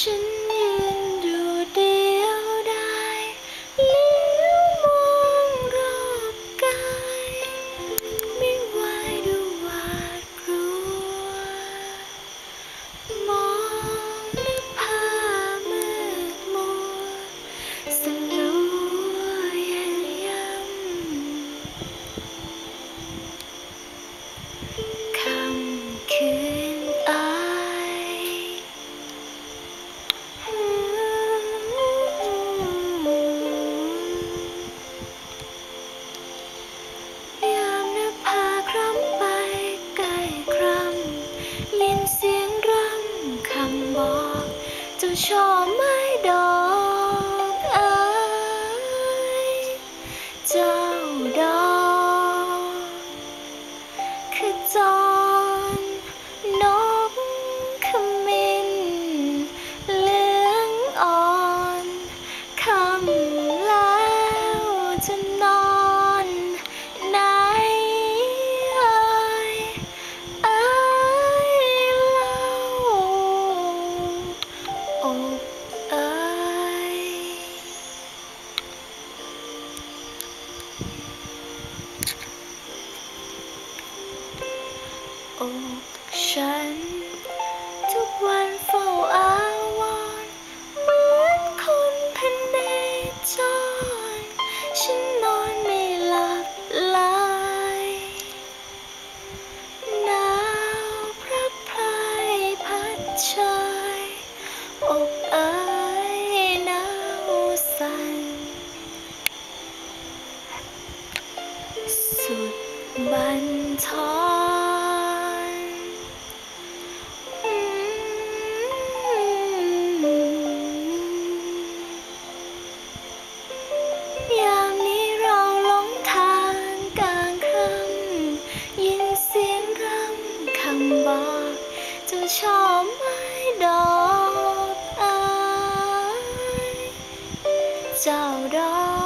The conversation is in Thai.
ฉันยืนอยู่เดียวดายเลี้ยวมองรอบกายไม่ไหวดูหวาดกลัว เอกฉัน ทุกวันเฝ้าอาวรณ์เหมือนคนพันเนจร ฉันนอนไม่หลับไหลหนาวพระพรายพัดเชยอกเอ้ยหนาวสั่นสุดบันทอน sau đó